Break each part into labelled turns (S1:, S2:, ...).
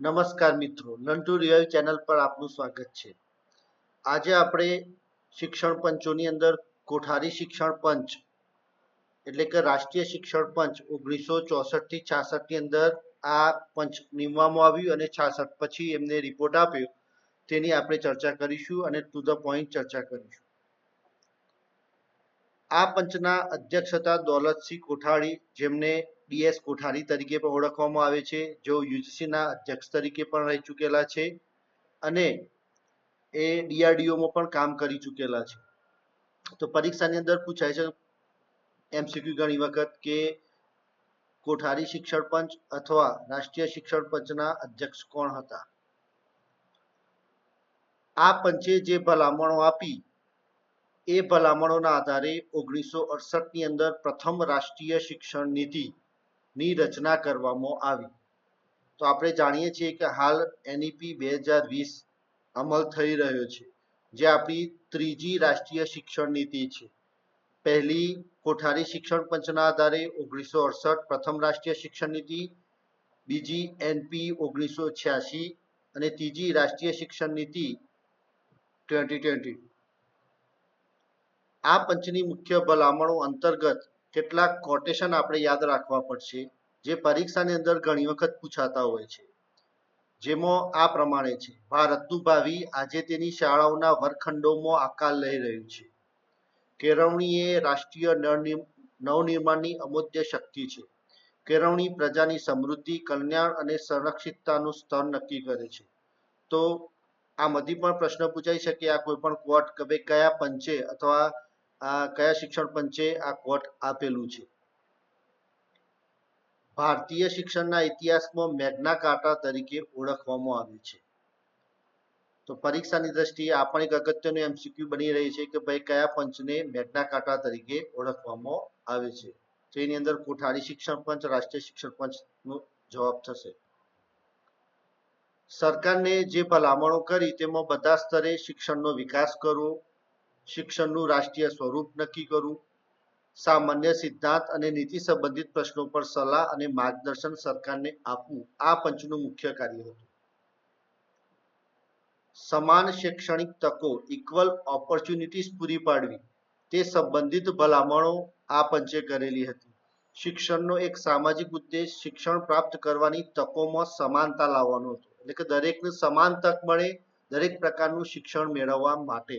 S1: નમસ્કાર મિત્રો, લંટુ real channel પર આપનું સ્વાગત છે. આજે આપણે શિક્ષણ પંચોની અંદર કોઠારી શિક્ષણ પંચ, એટલે કે રાષ્ટ્રીય શિક્ષણ પંચ ઓગણીસો ચોસઠથી છાસઠની અંદર આ પંચ નીમવામાં આવ્યું અને છાસઠ પછી એમને રિપોર્ટ આપ્યો. તેની આપણે ચર્ચા કરીશું અને ટુ ધ પોઈન્ટ ચર્ચા કરીશું. આ પંચના અધ્યક્ષ હતા દોલતસિંહ કોઠારી, જેમને ડીએસ કોઠારી તરીકે પણ ઓળખવામાં આવે છે જેઓ યુજીસીના અધ્યક્ષ તરીકે પણ રહી ચૂકેલા છે અને એ ડીઆરડીઓમાં પણ કામ કરી ચૂકેલા છે. તો પરીક્ષાની અંદર પૂછાય છે એમસીક્યુ ઘણી વખત કે કોઠારી શિક્ષણ પંચ અથવા રાષ્ટ્રીય શિક્ષણ પંચના અધ્યક્ષ કોણ હતા? આ પંચે જે ભલામણો આપી એ ભલામણોના આધારે ઓગણીસો અડસઠની અંદર પ્રથમ રાષ્ટ્રીય શિક્ષણ નીતિ ની રચના કરવામાં આવી. તો આપણે જાણીએ છીએ કે હાલ એનઈપી બે હજાર વીસ અમલ થઈ રહ્યો છે, જે આપણી ત્રીજી રાષ્ટ્રીય શિક્ષણ નીતિ છે. પહેલી કોઠારી શિક્ષણ પંચના આધારે ઓગણીસો અડસઠ પ્રથમ રાષ્ટ્રીય શિક્ષણ નીતિ, બીજી એનપી ઓગણીસો છ્યાસી અને ત્રીજી રાષ્ટ્રીય શિક્ષણ નીતિ ટ્વેન્ટી ટ્વેન્ટી. આ પંચની મુખ્ય ભલામણો અંતર્ગત કેટલાક કોટેશન આપણે યાદ રાખવા પડશે, જે પરીક્ષાની અંદર ઘણી વખત પૂછાતા હોય છે. જેમાં આ પ્રમાણે છે, ભારતનું ભાવિ આજે તેની શાળાઓના વર્ગખંડોમાં આકાર લઈ રહ્યું છે. કેળવણી રાષ્ટ્રીય નવનિર્માણની અમૂલ્ય શક્તિ છે. કેળવણી પ્રજાની સમૃદ્ધિ, કલ્યાણ અને સંરક્ષિતતાનું સ્તર નક્કી કરે છે. તો આમાંથી પણ પ્રશ્ન પૂછાઈ શકે, આ કોઈ પણ કોર્ટ કે ભાઈ કયા પંચે અથવા આ કયા શિક્ષણ પંચે આ કોટ આપેલું છે. ભારતીય શિક્ષણના ઇતિહાસમાં મેઘના કાર્ટા તરીકે ઓળખવામાં આવે છે. તો પરીક્ષાની દ્રષ્ટિએ આ પણ એક અગત્યનું એમસીક્યુ બની રહી છે કે ભાઈ કયા પંચને મેઘના કાંટા તરીકે ઓળખવામાં આવે છે. તો એની અંદર કોઠારી શિક્ષણ પંચ, રાષ્ટ્રીય શિક્ષણ પંચનો જવાબ થશે. સરકારને જે ભલામણો કરી તેમાં બધા સ્તરે શિક્ષણનો વિકાસ કરવો શિક્ષણનું રાષ્ટ્રીય સ્વરૂપ નક્કી કરવું સામાન્ય સિદ્ધાંત અને નીતિ સંબંધિત પ્રશ્નો પર સલાહ અને માર્ગદર્શન સરકારને આપવું. આ પંચનું મુખ્ય કાર્ય હતું. સમાન શૈક્ષણિક તકો ઇક્વલ ઓપોર્ચ્યુનિટીઝ પૂરી પાડવી. તે સંબંધિત ભલામણો આ પંચે કરેલી હતી. શિક્ષણનો એક સામાજિક ઉદ્દેશ શિક્ષણ પ્રાપ્ત કરવાની તકોમાં સમાનતા લાવવાનો હતો. એટલે કે દરેકને સમાન તક મળે દરેક પ્રકારનું શિક્ષણ મેળવવા માટે.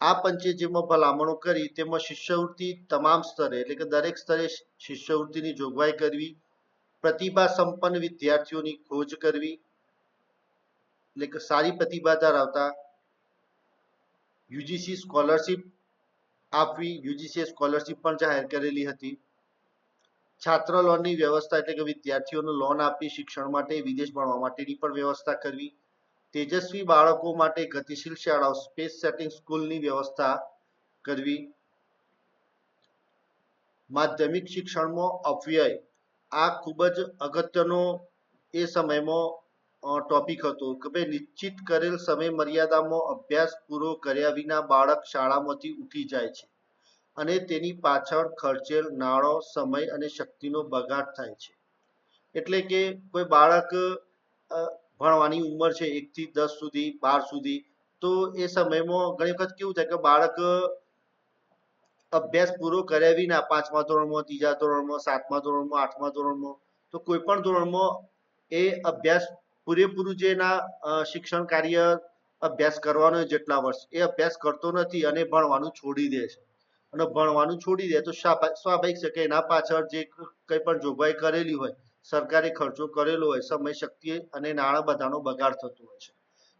S1: આ પંચે જેમાં ભલામણો કરી, તેમાં શિષ્યવૃત્તિ તમામ સ્તરે, એટલે કે દરેક સ્તરે શિષ્યવૃત્તિની જોગવાઈ કરવી, પ્રતિભા સંપન્ન વિદ્યાર્થીઓની ખોજ કરવી, એટલે કે સારી પ્રતિભા ધરાવતા યુજીસી સ્કોલરશિપ આપવી, યુજીસીએ સ્કોલરશિપ પણ જાહેર કરેલી હતી. છાત્ર લોનની વ્યવસ્થા, એટલે કે વિદ્યાર્થીઓને લોન આપી શિક્ષણ માટે, વિદેશ ભણવા માટેની પણ વ્યવસ્થા કરવી તેજસ્વી બાળકો માટે ગતિશીલ શાળાઓ સ્પેસ સેટિંગ સ્કૂલની વ્યવસ્થા કરવી, માધ્યમિક શિક્ષણમાં અવ્યય આ ખૂબ જ અગત્યનો એ સમયમાં ટોપિક હતો કે ભાઈ નિશ્ચિત કરેલ સમય મર્યાદામાં અભ્યાસ પૂરો કર્યા વિના બાળક શાળામાંથી ઉઠી જાય છે અને તેની પાછળ ખર્ચેલ નાણો, સમય અને શક્તિનો બગાડ થાય છે. એટલે કે કોઈ બાળક ભણવાની ઉંમર છે એક થી દસ સુધી, બાર સુધી. તો એ સમયમાં ઘણી વખત કેવું થાય કે બાળક અભ્યાસ પૂરો કર્યા વિના પાંચમા ધોરણમાં, ત્રીજા ધોરણમાં, સાતમા ધોરણમાં, આઠમા ધોરણમાં, તો કોઈ પણ ધોરણમાં એ અભ્યાસ પૂરેપૂરું જે એના શિક્ષણ કાર્ય અભ્યાસ કરવાનો જેટલા વર્ષ, એ અભ્યાસ કરતો નથી અને ભણવાનું છોડી દે છે. અને ભણવાનું છોડી દે તો સ્વાભાવિક છે કે એના પાછળ જે કંઈ પણ જોગવાઈ કરેલી હોય સરકારે ખર્ચો કરેલો હોય, સમય શક્તિ અને નાણાં બધાનો બગાડ થતો હોય છે.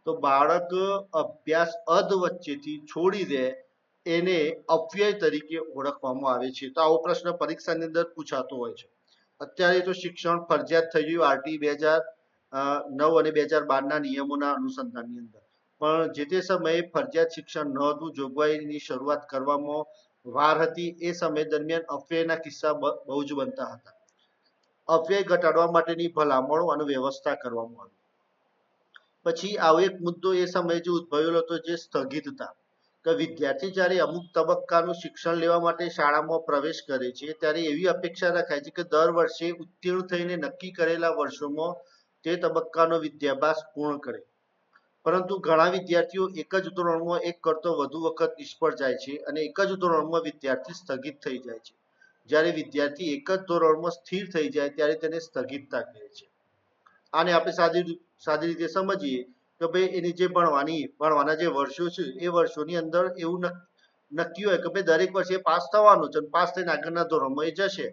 S1: તો બાળક અભ્યાસ અધ વચ્ચેથી છોડી દે, એને અવ્યય તરીકે ઓળખવામાં આવે છે. તો આવો પ્રશ્ન પરીક્ષાની અંદર પૂછાતો હોય છે. અત્યારે તો શિક્ષણ ફરજિયાત થઈ ગયું આરટી બે હજાર નવ અને બે હજાર બારના નિયમોના અનુસંધાનની અંદર. પણ જે તે સમયે ફરજિયાત શિક્ષણ ન હતું, જોગવાઈની શરૂઆત કરવામાં વાર હતી. એ સમય દરમિયાન અવ્યયના કિસ્સા બહુ જ બનતા હતા. અવ્યય ઘટાડવા માટેની ભલામણો અને વ્યવસ્થા કરવામાં આવી. પછી આવો એક મુદ્દો એ સમયે જે ઉદ્ભવેલો હતો જે સ્થગિતતા, કે વિદ્યાર્થી જ્યારે અમુક તબક્કાનું શિક્ષણ લેવા માટે શાળામાં પ્રવેશ કરે છે, ત્યારે એવી અપેક્ષા રખાય છે કે દર વર્ષે ઉત્તીર્ણ થઈને નક્કી કરેલા વર્ષોમાં તે તબક્કાનો વિદ્યાભ્યાસ પૂર્ણ કરે. પરંતુ ઘણા વિદ્યાર્થીઓ એક જ ધોરણમાં એક કરતો વધુ વખત નિષ્ફળ જાય છે અને એક જ ધોરણમાં વિદ્યાર્થી સ્થગિત થઈ જાય છે. જ્યારે વિદ્યાર્થી એક જ ધોરણમાં સ્થિર થઈ જાય ત્યારે તેને સ્થગિતતા કહે છે. આને આપણે સાદી સાદી રીતે સમજીએ કે ભાઈ એની જે ભણવાની, ભણવાના જે વર્ષો છે, એ વર્ષોની અંદર એવું નક્કી હોય કે ભાઈ દરેક વર્ષે પાસ થવાનું છે પાસ થઈને આગળના ધોરણમાં એ જશે.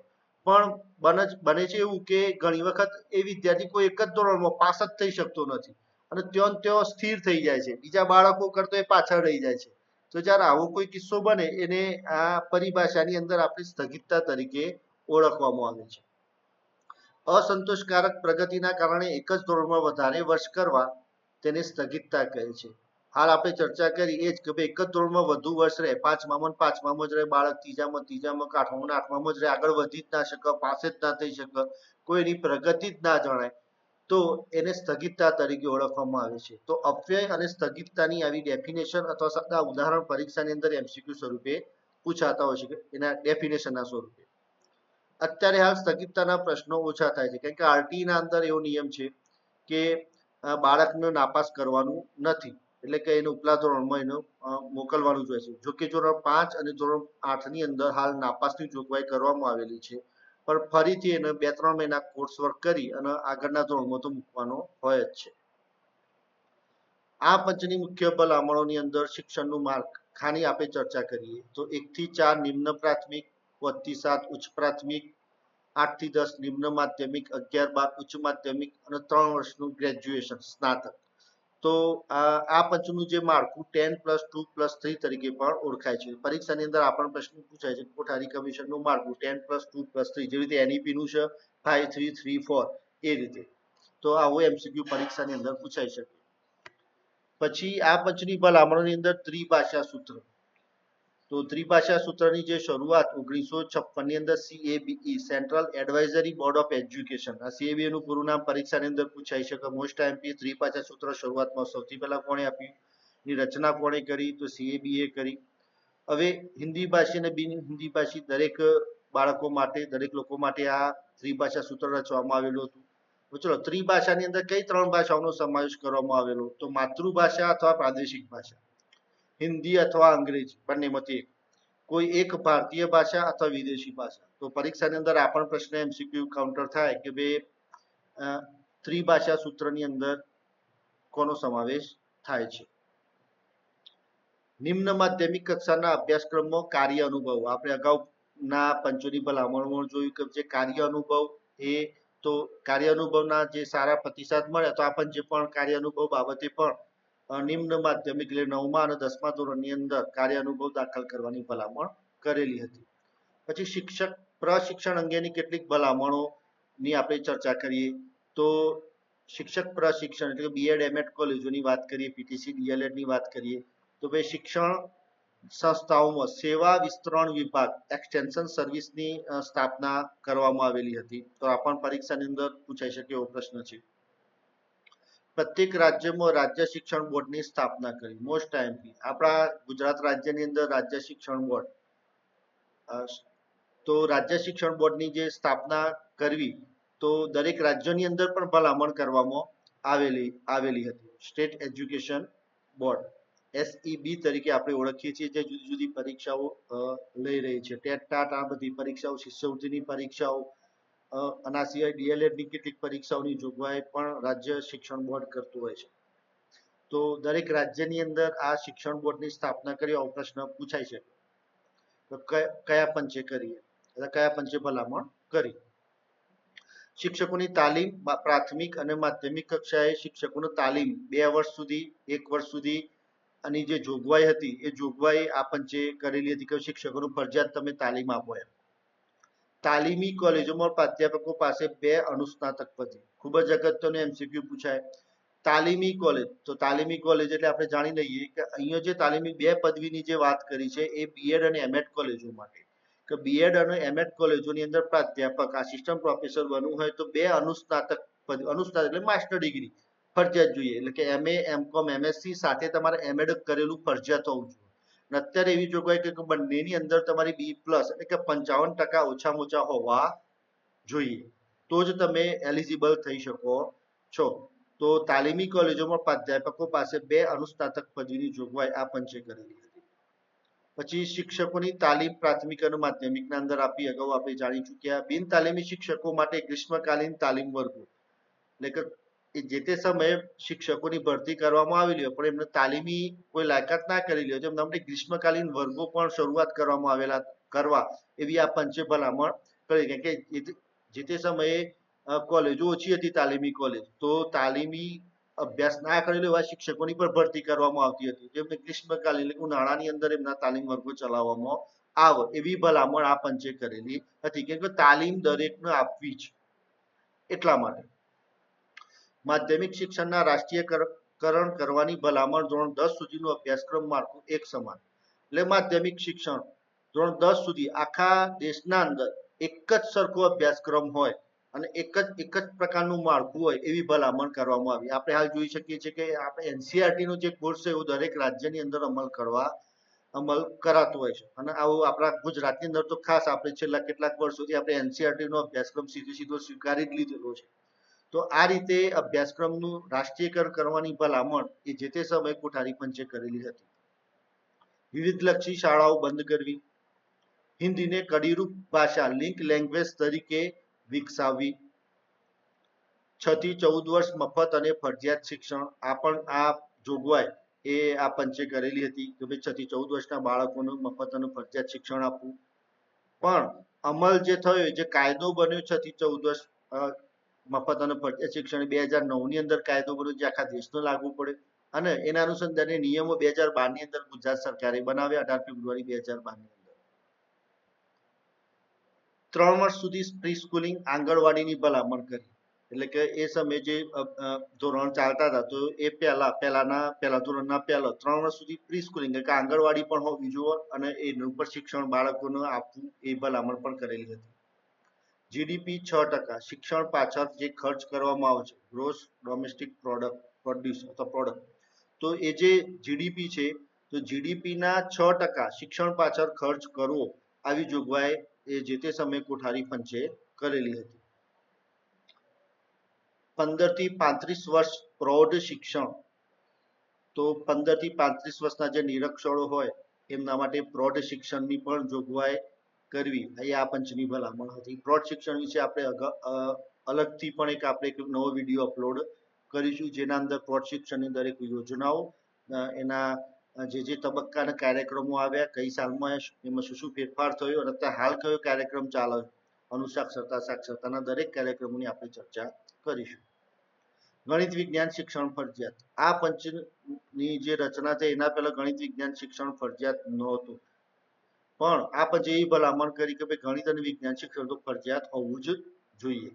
S1: પણ બને બને છે એવું કે ઘણી વખત એ વિદ્યાર્થી કોઈ એક જ ધોરણમાં પાસ જ થઈ શકતો નથી અને ત્યાં ત્યાં સ્થિર થઈ જાય છે. બીજા બાળકો કરતો એ પાછળ રહી જાય છે. તો જ્યારે આવો કોઈ કિસ્સો બને, એને આ પરિભાષાની અંદર આપણે સ્થગિતતા તરીકે ઓળખવામાં આવે છે. અસંતોષકારક પ્રગતિના કારણે એક જ ધોરણમાં વધારે વર્ષ કરવા તેને સ્થગિતતા કહે છે. હાલ આપણે ચર્ચા કરી એ જ કે ભાઈ, એક જ ધોરણમાં વધુ વર્ષ રહે પાંચમામાં પાંચમામાં જ રહે, બાળક ત્રીજામાં ત્રીજામાં આઠમામાં આઠમામાં જ રહે, આગળ વધી જ ના શકે, પાસે જ ના થઈ શકે કોઈની પ્રગતિ જ ના જણાય. તો એને સ્થગિતતા તરીકે ઓળખવામાં આવે છે. તો અવ્યય અને સ્થગિતતાની આવી ડેફિનેશન અથવા સાદા ઉદાહરણ પરીક્ષાની અંદર એમસીક્યુ સ્વરૂપે પૂછાતા હોય છે એના ડેફિનેશનના સ્વરૂપે. અત્યારે હાલ સ્થગિતતાના પ્રશ્નો ઓછા થાય છે. કારણ કે આરટી ના અંદર એવો નિયમ છે કે બાળકને નાપાસ કરવાનું નથી. એટલે કે એને ઉપલા ધોરણમાં એનો મોકલવાનું જ હોય છે. જોકે ધોરણ પાંચ અને ધોરણ આઠની અંદર હાલ નાપાસની જોગવાઈ કરવામાં આવેલી છે. પણ ફરીથી એને બે ત્રણ મહિના કોર્સ વર્ક કરી અને આગળના ધોરણમાં તો મૂકવાનો હોય જ છે. આ પંચની મુખ્ય ભલામણોની અંદર શિક્ષણનું માળખાની આપણે ચર્ચા કરીએ તો એક થી ચાર નિમ્ન પ્રાથમિક વધતી સાત ઉચ્ચ પ્રાથમિક આઠથી દસ નિમ્ન માધ્યમિક, અગિયાર બાર ઉચ્ચ માધ્યમિક અને ત્રણ વર્ષનું ગ્રેજ્યુએશન સ્નાતક. તો આ પંચનું જે માળખું ten plus two plus three તરીકે પણ ઓળખાય છે. પરીક્ષાની અંદર આ પણ પ્રશ્ન પૂછાય છે કોઠારી કમિશનનું માળખું ten plus two plus three જેવી રીતે NEP નું છે ફાઈવ થ્રી થ્રી ફોર એ રીતે. તો આવું એમસીક્યુ પરીક્ષાની અંદર પૂછાઈ શકે. પછી આ પંચની ભલામણોની અંદર ત્રિભાષા સૂત્ર. તો ત્રિભાષા સૂત્રની જે શરૂઆત ઓગણીસો છપ્પનની અંદર CABE central advisory board of education આ CABE નું પૂરું નામ પરીક્ષાની અંદર પૂછાઈ શકે. મોસ્ટ એમપી ત્રિભાષા સૂત્ર શરૂઆતમાં સૌથી પહેલા કોણે આપ્યું? ની રચના કોણે કરી? તો સીએબીએ કરી. હવે હિન્દી ભાષી અને બિન હિન્દી ભાષી દરેક બાળકો માટે, દરેક લોકો માટે આ ત્રિભાષા સૂત્ર રચવામાં આવેલું હતું. ચલો, ત્રિભાષાની અંદર કઈ ત્રણ ભાષાઓનો સમાવેશ કરવામાં આવેલો? તો માતૃભાષા અથવા પ્રાદેશિક ભાષા. હિન્દી અથવા અંગ્રેજી બંનેમાંથી એક કોઈ એક ભારતીય ભાષા અથવા વિદેશી ભાષા. તો પરીક્ષાની અંદર આ પણ પ્રશ્ન એમસીક્યુ કાઉન્ટર થાય કે બે ત્રિભાષા સૂત્રની અંદર કોનો સમાવેશ થાય છે. નિમ્ન માધ્યમિક કક્ષાના અભ્યાસક્રમમાં કાર્ય અનુભવ. આપણે અગાઉના પંચોની ભલામણમાં જોયું કે જે કાર્ય અનુભવ એ તો કાર્ય અનુભવના જે સારા પ્રતિસાદ મળે તો આપણને જે પણ કાર્ય અનુભવ બાબતે પણ નિમ્ન માધ્યમિક એટલે નવમા અને દસમા ધોરણની અંદર કાર્ય અનુભવ દાખલ કરવાની ભલામણ કરેલી હતી. પછી શિક્ષક, પ્રશિક્ષણ અંગેની કેટલીક ભલામણો ની આપણે ચર્ચા કરીએ તો શિક્ષક, પ્રશિક્ષણ એટલે બીએડ એમએડ કોલેજોની વાત કરીએ પીટીસી ડીએલએડની વાત કરીએ તો ભાઈ શિક્ષણ સંસ્થાઓમાં સેવા વિસ્તરણ વિભાગ એક્સટેન્શન સર્વિસની સ્થાપના કરવામાં આવેલી હતી. તો આ પણ પરીક્ષાની અંદર પૂછાઈ શકે એવો પ્રશ્ન છે. પ્રત્યેક રાજ્યમાં રાજ્ય શિક્ષણ બોર્ડની સ્થાપના કરી. મોસ્ટ ટાઈમથી આપણા ગુજરાત રાજ્યની અંદર રાજ્ય શિક્ષણ બોર્ડ. તો રાજ્ય શિક્ષણ બોર્ડની જે સ્થાપના કરવી, તો દરેક રાજ્યોની અંદર પણ ભલામણ કરવામાં આવેલી આવેલી હતી. સ્ટેટ એજ્યુકેશન બોર્ડ એસઈબી તરીકે આપણે ઓળખીએ છીએ, જે જુદી જુદી પરીક્ષાઓ લઈ રહી છે. ટેટ ટાટ આ બધી પરીક્ષાઓ, શિષ્યવૃત્તિની પરીક્ષાઓ અને સિવાય ડીએલએડની કેટલીક પરીક્ષાઓની જોગવાઈ પણ રાજ્ય શિક્ષણ બોર્ડ કરતું હોય છે. તો દરેક રાજ્યની અંદર આ શિક્ષણ બોર્ડની સ્થાપના કરી, આવો પ્રશ્ન પૂછાય છે. કયા પંચે કરીએ એટલે કયા પંચે ભલામણ કરી? શિક્ષકોની તાલીમ પ્રાથમિક અને માધ્યમિક કક્ષાએ શિક્ષકોની તાલીમ બે વર્ષ સુધી, એક વર્ષ સુધી, અને જે જોગવાઈ હતી, એ જોગવાઈ આ પંચે કરેલી હતી કે શિક્ષકોનું ફરજિયાત તમે તાલીમ આપો એમ. તાલીમી કોલેજોમાં પ્રાધ્યાપકો પાસે બે અનુસ્નાતક પદવી ખૂબ જ અગત્યનું એમસીક્યુ પૂછાય. તાલીમી કોલેજ. તો તાલીમી કોલેજ એટલે આપણે જાણી લઈએ કે અહીંયા જે તાલીમી બે પદવીની જે વાત કરી છે એ બીએડ અને એમએડ કોલેજો માટે. કે બીએડ અને એમએડ કોલેજોની અંદર પ્રાધ્યાપક આસિસ્ટન્ટ પ્રોફેસર બનવું હોય તો બે અનુસ્નાતક પદ, અનુસ્નાતક એટલે માસ્ટર ડિગ્રી ફરજિયાત જોઈએ. એટલે કે એમએ એમકોમ એમએસસી સાથે તમારે એમએડ કરેલું ફરજિયાત હોવું જોઈએ. અત્યારે એવી જોગવાઈ કે બંનેની અંદર તમારી બી પ્લસ એટલે કે પંચાવન ટકા ઓછામાં ઓછા હોવા જોઈએ. તો જ તમે એલિજિબલ થઈ શકો છો. તો તાલીમી કોલેજોમાં પ્રાધ્યાપકો પાસે બે અનુસ્નાતક પદવીની જોગવાઈ આ પંચે કરેલી હતી. પછી શિક્ષકોની તાલીમ પ્રાથમિક અને માધ્યમિકના અંદર આપી અગાઉ આપણે જાણી ચૂક્યા. બિન તાલીમી શિક્ષકો માટે ગ્રીષ્મકાલીન તાલીમ વર્ગો. એટલે કે એ જે તે સમયે શિક્ષકોની ભરતી કરવામાં આવેલી હોય, પણ એમને તાલીમી કોઈ લાયકાત ના કરેલી હોય એમના માટે ગ્રીષ્મકાલીન વર્ગો પણ શરૂઆત કરવામાં આવેલા કરવા એવી આ પંચે ભલામણ કરી. કે જે તે- સમયે કોલેજો ઓછી હતી, તાલીમી કોલેજ, તો તાલીમી અભ્યાસ ના કરેલો એવા શિક્ષકોની પણ ભરતી કરવામાં આવતી હતી. જેમને ગ્રીષ્મકાલીન કે ઉનાળાની અંદર એમના તાલીમ વર્ગો ચલાવવામાં આવે એવી ભલામણ આ પંચે કરેલી હતી. કેમ કે તાલીમ દરેકને આપવી જ એટલા માટે. માધ્યમિક શિક્ષણના રાષ્ટ્રીયકરણ કરવાની ભલામણ ધોરણ દસ સુધીનો અભ્યાસક્રમ માળખું એક સમાન. એટલે માધ્યમિક શિક્ષણ ધોરણ દસ સુધી આખા દેશના અંદર એક જ સરખો અભ્યાસક્રમ હોય અને એક જ એક જ પ્રકારનું માળખું હોય એવી ભલામણ કરવામાં આવી. આપણે હાલ જોઈ શકીએ છીએ કે આપણે એનસીઆરટી નો જે કોર્સ છે, એવું દરેક રાજ્યની અંદર અમલ કરવા, અમલ કરાતો હોય છે. અને આવું આપણા ગુજરાતની અંદર તો ખાસ આપણે છેલ્લા કેટલાક વર્ષોથી આપણે એનસીઆરટી નો અભ્યાસક્રમ સીધો સીધો સ્વીકારી જ લીધેલો છે. તો આ રીતે અભ્યાસક્રમનું રાષ્ટ્રીયકરણ કરવાની ભલામણ એ જે તે સમયે કોઠારી પંચે કરેલી હતી. વિવિધ લક્ષી શાળાઓ બંધ કરવી, હિન્દીને કડીરૂપ ભાષા લિંક લેંગ્વેજ તરીકે વિકસાવવી, છ ચૌદ વર્ષ મફત અને ફરજિયાત શિક્ષણ, આ પણ આ જોગવાઈ એ આ પંચે કરેલી હતી કે ભાઈ છ ચૌદ વર્ષના બાળકોને મફત અને ફરજિયાત શિક્ષણ આપવું. પણ અમલ જે થયો જે કાયદો બન્યો છ ચૌદ વર્ષ મફત અને ફરજિયાત શિક્ષણ બે હજાર નવની અંદર કાયદો બન્યો જે આખા દેશનો લાગુ પડે અને એના અનુસંધાને નિયમો બે હજાર બારની અંદર ગુજરાત સરકારે બનાવ્યા અઢાર ફેબ્રુઆરી બે હજાર બારની અંદર. ત્રણ વર્ષ સુધી પ્રી સ્કૂલિંગ આંગણવાડીની ભલામણ કરી. એટલે કે એ સમયે જે ધોરણ ચાલતા હતા, તો એ પહેલા, પહેલાના, પહેલા ધોરણના પહેલા ત્રણ વર્ષ સુધી પ્રી સ્કૂલિંગ એટલે કે આંગણવાડી પણ હોવી જોઈએ અને એનું ઉપર શિક્ષણ બાળકોને આપવું એ ભલામણ પણ કરેલી હતી. જીડીપી છ ટકા, શિક્ષણ પાછળ જે ખર્ચ કરવામાં આવે છે ગ્રોસ ડોમેસ્ટિક પ્રોડક્ટ પ્રોડ્યુસ અથવા પ્રોડક્ટ તો એ જે જીડીપી છે, તો જીડીપી ના છ ટકા શિક્ષણ પાછળ ખર્ચ કરવો, આવી જોગવાઈ એ જે તે સમયે કોઠારી પંચે કરેલી હતી. પંદરથી પાંત્રીસ વર્ષ પ્રૌઢ શિક્ષણ. તો પંદરથી પાંત્રીસ વર્ષના જે નિરક્ષરો હોય, એમના માટે પ્રૌઢ શિક્ષણની પણ જોગવાઈ કરવી. એ આ પંચની ભલામણ હતી. પ્રૌઢ શિક્ષણ વિશે આપણે અલગથી પણ એક આપણે એક નવો વીડિયો અપલોડ કરીશું, જેના અંદર પ્રૌઢ શિક્ષણની દરેક યોજનાઓ એના જે જે તબક્કાના કાર્યક્રમો આવ્યા, કઈ સાલમાં એમાં શું શું ફેરફાર થયો અને અત્યારે હાલ કયો કાર્યક્રમ ચાલે અનુસાક્ષરતા સાક્ષરતાના દરેક કાર્યક્રમોની આપણે ચર્ચા કરીશું. ગણિત વિજ્ઞાન શિક્ષણ ફરજિયાત. આ પંચની જે રચના છે એના પહેલા ગણિત વિજ્ઞાન શિક્ષણ ફરજિયાત નહોતું. પણ આ પછી એ ભલામણ કરી કે ભાઈ ગણિત અને વિજ્ઞાન શિક્ષણ તો ફરજિયાત હોવું જ જોઈએ.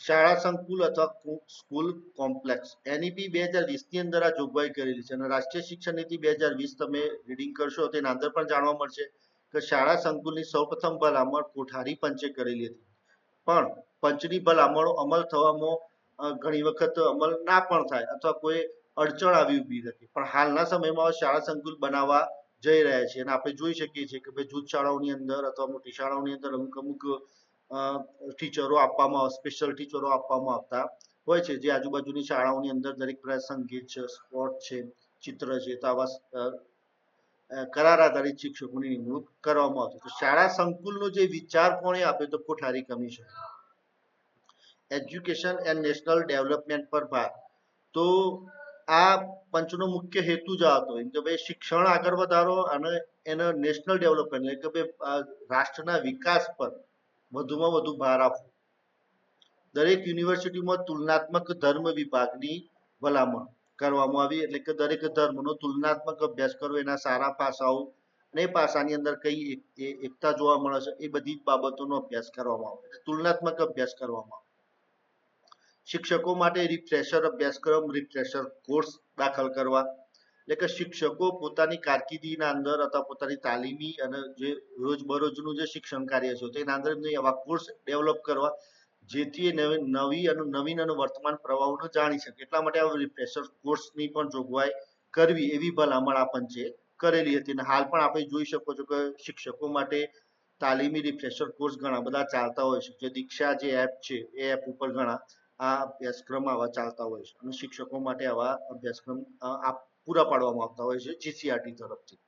S1: શાળા સંકુલ અથવા સ્કૂલ કોમ્પ્લેક્સ, એનઈપી બે હજાર વીસની અંદર આ જોગવાઈ કરેલી છે અને રાષ્ટ્રીય શિક્ષણ નીતિ બે હજાર વીસ તમે રીડિંગ કરશો તો એના અંદર પણ જાણવા મળશે કે શાળા સંકુલની સૌપ્રથમ ભલામણ કોઠારી પંચે કરેલી હતી. પણ પંચની ભલામણો અમલ થવામાં ઘણી વખત અમલ ના પણ થાય અથવા કોઈ અડચણ આવી ઊભી નથી. પણ હાલના સમયમાં શાળા સંકુલ બનાવવા જઈ રહ્યા છે અને આપણે જોઈ શકીએ છીએ કે ભાઈ જૂથ શાળાઓની અંદર અથવા મોટી શાળાઓની અંદર અમુક અમુક ટીચરો આપવામાં સ્પેશિયલ ટીચરો આપવામાં આવતા હોય છે. જે આજુબાજુની શાળાઓની અંદર દરેક સંગીત છે, સ્પોર્ટ છે, ચિત્ર છે, તો આવા કરાર આધારિત શિક્ષકોની નિમણૂક કરવામાં આવતી. તો શાળા સંકુલનો જે વિચાર કોણે આપ્યો તો Kothari commission. Education and national development પર ભાર. તો આ પંચનો મુખ્ય હેતુ જ હતો. એમ કે ભાઈ શિક્ષણ આગળ વધારો અને એનો નેશનલ ડેવલપમેન્ટ, એટલે કે ભાઈ રાષ્ટ્રના વિકાસ પર વધુમાં વધુ ભાર આપવો. દરેક યુનિવર્સિટીમાં તુલનાત્મક ધર્મ વિભાગની ભલામણ કરવામાં આવી, એટલે કે દરેક ધર્મનો તુલનાત્મક અભ્યાસ કરવો એના સારા પાસાઓ અને એ પાસાની અંદર કઈ એકતા જોવા મળે છે, એ બધી બાબતોનો અભ્યાસ કરવામાં આવે. તુલનાત્મક અભ્યાસ કરવામાં આવે. શિક્ષકો માટે રિફ્રેશર અભ્યાસક્રમ રિફ્રેશર કોર્સ દાખલ કરવા. એટલે કે શિક્ષકો પોતાની કારકિર્દીના અંદર અથવા પોતાની તાલીમી અને જે રોજબરોજનું જે શિક્ષણ કાર્ય છે તેના અંદર એમને આવા કોર્સ ડેવલપ કરવા, જેથી એ નવી અને નવીન અને વર્તમાન પ્રવાહોને જાણી શકે. એટલા માટે આ રિફ્રેશર કોર્સની પણ જોગવાઈ કરવી એવી ભલામણ આપણ છે, કરેલી હતી. અને હાલ પણ આપણે જોઈ શકો છો કે શિક્ષકો માટે તાલીમી રિફ્રેશર કોર્સ ઘણા બધા ચાલતા હોય છે. જે દીક્ષા જે એપ છે, એ એપ ઉપર ઘણા આ અભ્યાસક્રમ આવા ચાલતા હોય છે અને શિક્ષકો માટે આવા અભ્યાસક્રમ પૂરા પાડવામાં આવતા હોય છે જીસીઆરટી તરફથી.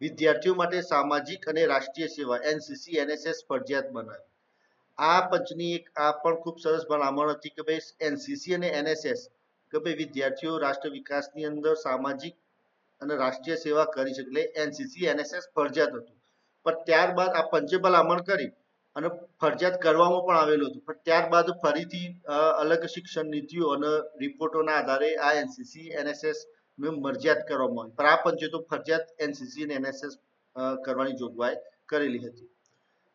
S1: વિદ્યાર્થીઓ માટે સામાજિક અને રાષ્ટ્રીય સેવા એનસીસી એનએસએસ ફરજિયાત બનાવી. આ પંચની એક, આ પણ ખૂબ સરસ ભલામણ હતી કે ભાઈ એનસીસી અને એનએસએસ કે ભાઈ વિદ્યાર્થીઓ રાષ્ટ્ર વિકાસની અંદર સામાજિક અને રાષ્ટ્રીય સેવા કરી શકે. એટલે એનસીસી એનએસએસ ફરજિયાત હતું. પણ ત્યારબાદ આ પંચે ભલામણ કરી અને ફરજિયાત કરવામાં પણ આવેલું હતું. પણ ત્યારબાદ ફરીથી અલગ શિક્ષણ નીતિઓ અને રિપોર્ટોના આધારે આ એનસીસી એનએસએસ ને મરજિયાત કરવામાં આવી. પણ તો ફરજિયાત એનસીસી અને એનએસએસ કરવાની જોગવાઈ કરેલી હતી.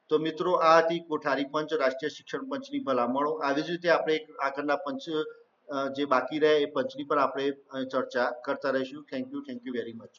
S1: તો મિત્રો, આ હતી કોઠારી પંચ, રાષ્ટ્રીય શિક્ષણ પંચની ભલામણો. આવી જ રીતે આપણે આગળના પંચ જે બાકી રહે એ પંચની પણ આપણે ચર્ચા કરતા રહીશું. Thank you thank you very much